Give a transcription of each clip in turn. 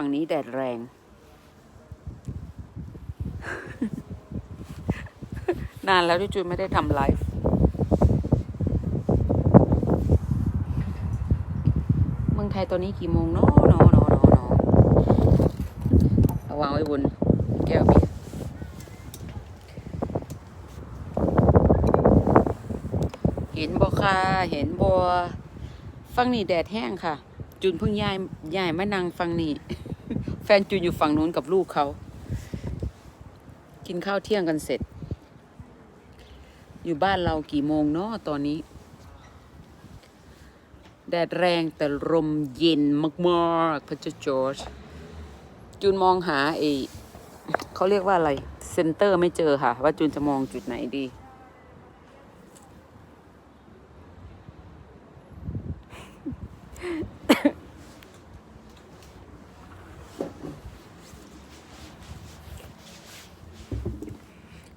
ฝั่งนี้แดดแรง นานแล้วที่จูนไม่ได้ทำไลฟ์เมืองไทยตอนนี้กี่โมงเนาะเนาะเนาะเนาะเนาะเอาวางไว้บนแก้วเบียร์เห็นบ่ค่ะ เห็นบ่ฟังนี่แดดแห้งค่ะ จุนเพิ่งย้ายย้ายมานั่งฟังนี่ แฟนจุนอยู่ฝั่งนู้นกับลูกเขา กินข้าวเที่ยงกันเสร็จ อยู่บ้านเรากี่โมงเนาะตอนนี้ แดดแรงแต่ลมเย็นมากๆพระเจ้าจอร์จจูนมองหาไอเขาเรียกว่าอะไร เซนเตอร์ไม่เจอค่ะ ว่าจูนจะมองจุดไหนดี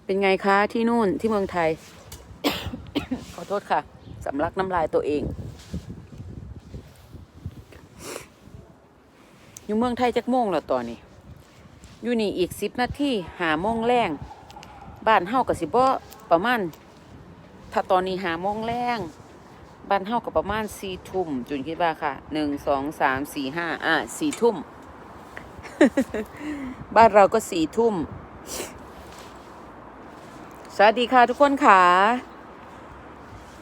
เป็นไงคะที่นู่นที่เมืองไทย ขอโทษค่ะสำลักน้ำลายตัวเอง อยู่เมืองไทยจักโมงแล้วตอนนี้ อยู่นี่อีกสิบนาทีหาโมงแรงบ้านเฮากับสิบ่ประมาณ ถ้าตอนนี้หาโมงแรงบ้านเฮากับประมาณสี่ทุ่มจุนคิดว่าค่ะหนึ่งสองสามสี่ห้าอะสี่ทุ่ม บ้านเราก็สี่ทุ่ม สวัสดีค่ะทุกคนค่ะ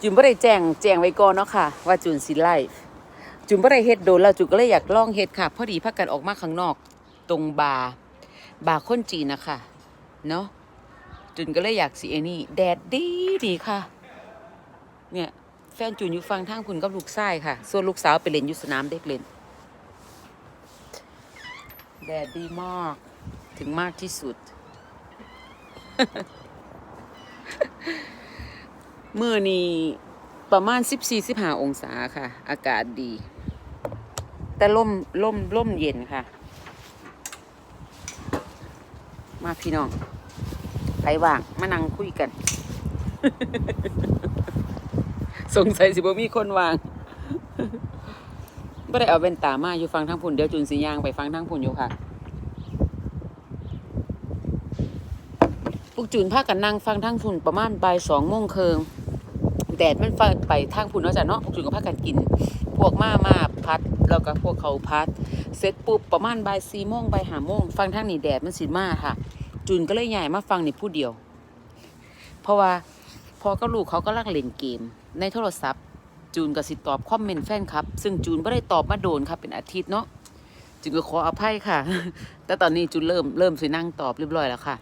จุนบ่ได้แจ้งแจ้งไว้ก่อนเนาะค่ะ ว่าจุนสิไลฟ์จุนบ่ได้เฮ็ดโดนแล้วจุนก็เลยอยากลองเฮ็ดค่ะ พอดีพักกันออกมาข้างนอก ตรงบาร์บาร์คนจีนนะคะเนาะจุนก็เลยอยากสิไอ้นี่แดดดีดีค่ะ เนี่ยแฟนจุนอยู่ฟังทางคุณกับลูกชายค่ะ ส่วนลูกสาวไปเล่นอยู่สนามเด็กเล่นแดดดีมาก ถึงมากที่สุด มื่อนี้ประมาณ14-15องศาค่ะ อากาศดี แต่ล่มล่มล่มเย็นค่ะ มาพี่น้องใครว่างมานั่งคุยกัน สงสัยสิบ่มีคนวางไม่ได้เอาเวนตามาอยู่ฟังทางพุ่นเดี๋ยวจุนสียางไปฟังทางพุ่นอยู่ค่ะ พวกจุนพากันนั่งฟังทางพุ่นประมาณบ่ายสองโมงเคิงแดดมันฟังไปทางพุ่นเนาะจ้ะเนาะพวกจุนก็พากันกิน พวกมามาพัดแล้วก็พวกเขาพัด เสร็จปุ๊บประมาณบ่ายสี่โมงบ่ายห้าโมงฟังทางนี่แดดมันสิมาค่ะจุนก็เลยใหญ่มาฟังนี่ผู้เดียว เพราะว่าพอก็ลูกเขาก็ลักเล่นเกม ในโทรศัพท์ จูนก็สิตอบคอมเมนต์แฟนครับ ซึ่งจูนไม่ได้ตอบมาโดนครับเป็นอาทิตย์เนาะจูนก็ขออภัยค่ะ แต่ตอนนี้จูนเริ่มเริ่มสินั่งตอบเรียบร้อยแล้วค่ะ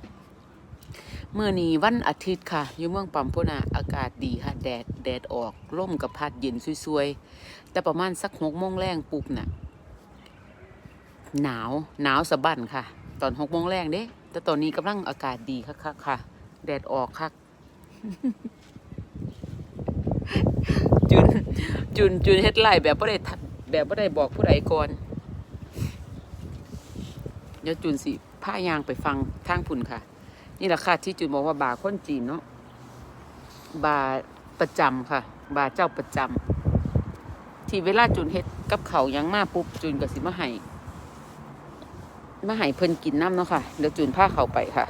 เมื่อนี้วันอาทิตย์ค่ะ อยู่เมืองปัมพุนาอากาศดีค่ะ แดด แดดออกร่มกับพัดเย็นซวยๆ แต่ประมาณสักหกโมงแรงปุ๊บน่ะ หนาว หนาวสะบั้นค่ะ ตอนหกโมงแรงเด้ แต่ตอนนี้กำลังอากาศดีคักๆค่ะ แดดออกคักจุนจุนจุนเฮ็ดไล่แบบบ่ได้แบบบ่ได้บอกผู้ใดก่อนเดี๋ยวจุนสิผ้ายางไปฟังทางพุ่นค่ะ นี่แหละค่ะที่จุนบอกว่าบาร์คนจีนเนาะบาร์ประจำค่ะ บาร์เจ้าประจำที่เวลาจุนเฮ็ดกับเขายังมาปุ๊บจุนก็สิมาให้มาให้เพิ่นกินน้ำเนาะค่ะเดี๋ยวจุนผ้าเขาไปค่ะ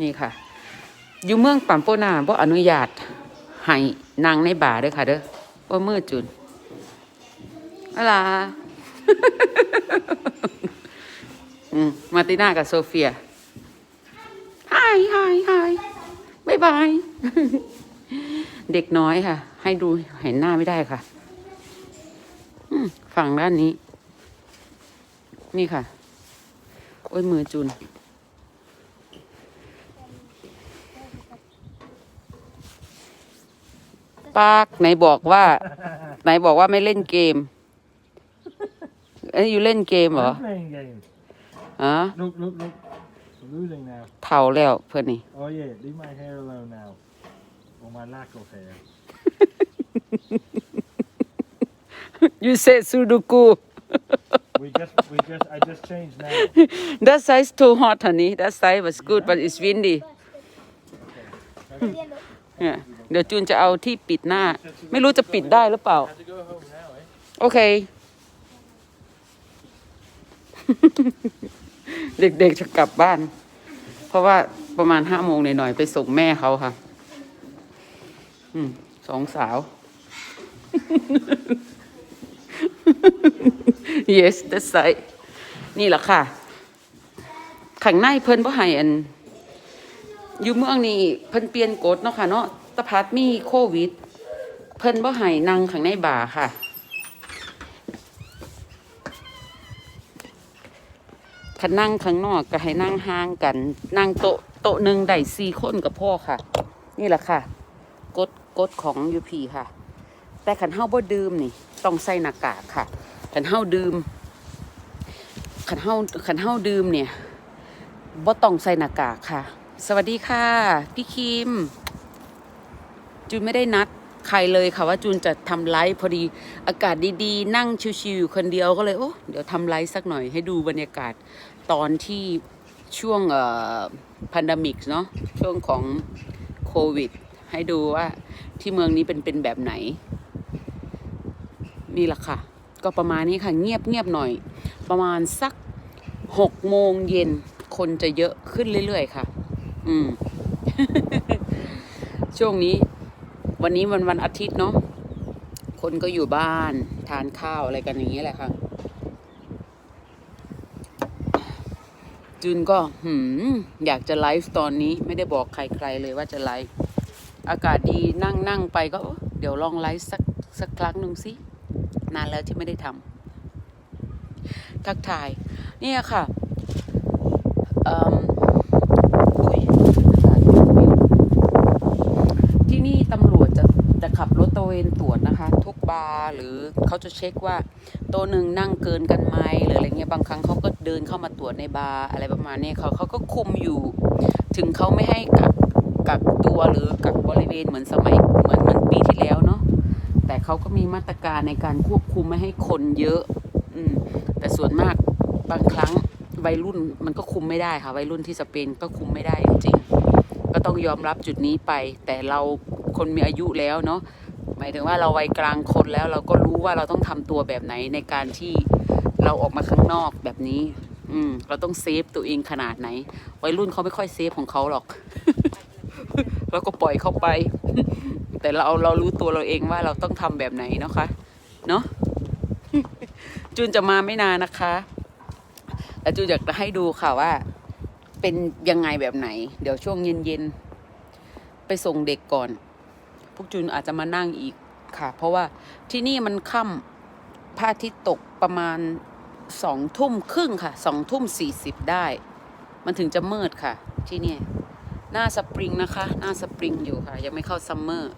นี่ค่ะ อยู่เมืองปัมโปนาบ่อนุญาตให้นางในบาเด้อค่ะ เด้อบ่ามือจุน อะไรอืมมาติน่ากับโซเฟีย Hi Hi Hi บายบาย เด็กน้อยค่ะ ให้ดูเห็นหน้าไม่ได้ค่ะฝั่งด้านนี้ นี่ค่ะ โอ้ยมือจุน ปากไหนบอกว่า ไหนบอกว่าไม่เล่นเกม เอ้ยอยู่เล่นเกมเหรอ I'm playing games. อ๋อ Look, look, look. I'm losing now. เท่าแล้วเพื่อนนี่ Oh yeah, leave my hair alone now. Or my lack of hair. you said sudoku We just, we just, I just changed now. that size too hot honey that size was good but it's windy Okay. yeah เดี๋ยวจูนจะเอาที่ปิดหน้า ไม่รู้จะปิดได้หรือเปล่า Have to go home now, eh? โอ เด็กๆจะกลับบ้าน เพราะว่าประมาณห้าโมงหน่อยๆไปส่งแม่เขาค่ะ อืมสองสาว yes that's right นี่แหละค่ะขังในเพิ่นบ่ให้อัน อยู่เมืองนี่เพิ่นเปลี่ยนกฎเนาะค่ะเนาะตะพัดมีโควิด เพิ่นบ่ให้นั่งข้างในบ่าค่ะ คันนั่งข้างนอกก็ให้นั่งห่างกัน นั่งโต๊ะโต๊ะหนึ่งได้สี่คนกับพ่อค่ะ นี่แหละค่ะกฎกฎของยูพีค่ะ แต่ขันเฮาบ่ดื่มนี่ ต้องใส่หน้ากากค่ะขันเฮาดื่มขันเฮาขันเฮาดื่มเนี่ยบ่ต้องใส่หน้ากากค่ะ สวัสดีค่ะ พี่คิมจูนไม่ได้นัด ใครเลยค่ะว่าจูนจะทำไลฟ์พอดีอากาศดีๆ นั่งชิวๆอยู่คนเดียวก็เลยโอ้เดี๋ยวทำไลฟ์สักหน่อยให้ดูบรรยากาศตอนที่ช่วงเอ่อพันดมิกเนาะช่วงของโควิด ให้ดูว่าที่เมืองนี้เป็นเป็นแบบไหน นี่แหละค่ะ ก็ประมาณนี้ค่ะเงียบเงียบหน่อย ประมาณสักหกโมงเย็นคนจะเยอะขึ้นเรื่อยๆ ค่ะ อืม ช่วงนี้ วันนี้วันวันอาทิตย์เนาะคนก็อยู่บ้านทานข้าวอะไรกันอย่างนี้แหละค่ะ จุนก็หืมอยากจะไลฟ์ตอนนี้ไม่ได้บอกใครๆเลยว่าจะไลฟ์อากาศดีนั่งนั่งไปก็เอ้อเดี๋ยวลองไลฟ์สักสักครั้งหนึ่งสินานแล้วที่ไม่ได้ทำทักทาย เนี่ยค่ะเอิ่มอุ๊ยอากาศวิววิว ที่นี่ตำรวจจะจะขับรถตระเวนตรวจนะคะ ทุกบาหรือเขาจะเช็คว่าโต๊ะหนึ่งนั่งเกินกันไหมหรืออะไรเงี้ยบางครั้งเขาก็เดินเข้ามาตรวจในบาร์อะไรประมาณนี้เขาเขาก็คุมอยู่ ถึงเขาไม่ให้กักกักตัวหรือกักบริเวณเหมือนสมัยเหมือนเหมือนปีที่แล้วเนาะแต่เขาก็มีมาตรการในการควบคุมไม่ให้คนเยอะ อืมแต่ส่วนมากบางครั้งวัยรุ่นมันก็คุมไม่ได้ค่ะวัยรุ่นที่สเปนก็คุมไม่ได้จริงๆก็ต้องยอมรับจุดนี้ไป แต่เราคนมีอายุแล้วเนาะ หมายถึงว่าเราวัยกลางคนแล้วเราก็รู้ว่าเราต้องทำตัวแบบไหนในการที่เราออกมาข้างนอกแบบนี้ อืม เราต้องเซฟตัวเองขนาดไหน วัยรุ่นเขาไม่ค่อยเซฟของเขาหรอกเราก็ปล่อยเขาไป แต่เราเรารู้ตัวเราเองว่าเราต้องทำแบบไหนนะคะ เนาะจูนจะมาไม่นานนะคะแล้วจูนอยากจะให้ดูค่ะว่า เป็นยังไงแบบไหน เดี๋ยวช่วงเย็นๆไปส่งเด็กก่อน พวกจูนอาจจะมานั่งอีกค่ะ เพราะว่าที่นี่มันค่ำพระอาทิตย์ตกประมาณสองทุ่มครึ่งค่ะสองทุ่มสี่สิบได้ มันถึงจะมืดค่ะ ที่นี่หน้าสปริงนะคะ หน้าสปริงอยู่ค่ะ ยังไม่เข้าซัมเมอร์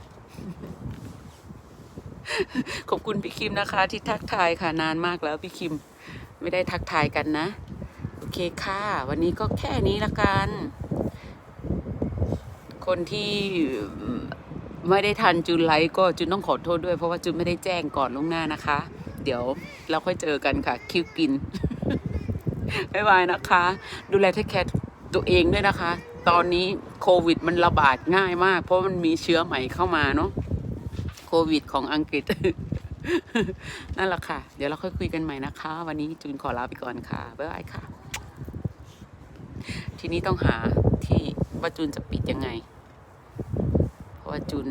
ขอบคุณพี่คิมนะคะ ที่ทักทายค่ะนานมากแล้วพี่คิม ไม่ได้ทักทายกันนะ โอเคค่ะ วันนี้ก็แค่นี้ละกัน คนที่ ไม่ได้ทันจูนไลฟ์ก็จูนต้องขอโทษด้วยเพราะว่าจูนไม่ได้แจ้งก่อนล่วงหน้านะคะ เดี๋ยวเราค่อยเจอกันค่ะ คิวกินบ๊ายบายนะคะ ดูแลเทคแคร์ตัวเองด้วยนะคะ ตอนนี้โควิดมันระบาดง่ายมาก เพราะมันมีเชื้อใหม่เข้ามาเนาะโควิดของอังกฤษ นั่นแหละค่ะ เดี๋ยวเราค่อยคุยกันใหม่นะคะ วันนี้จูนขอลาไปก่อนค่ะบ๊ายบายค่ะ ทีนี้ต้องหาที่ว่าจูนจะปิดยังไง ว่าจุน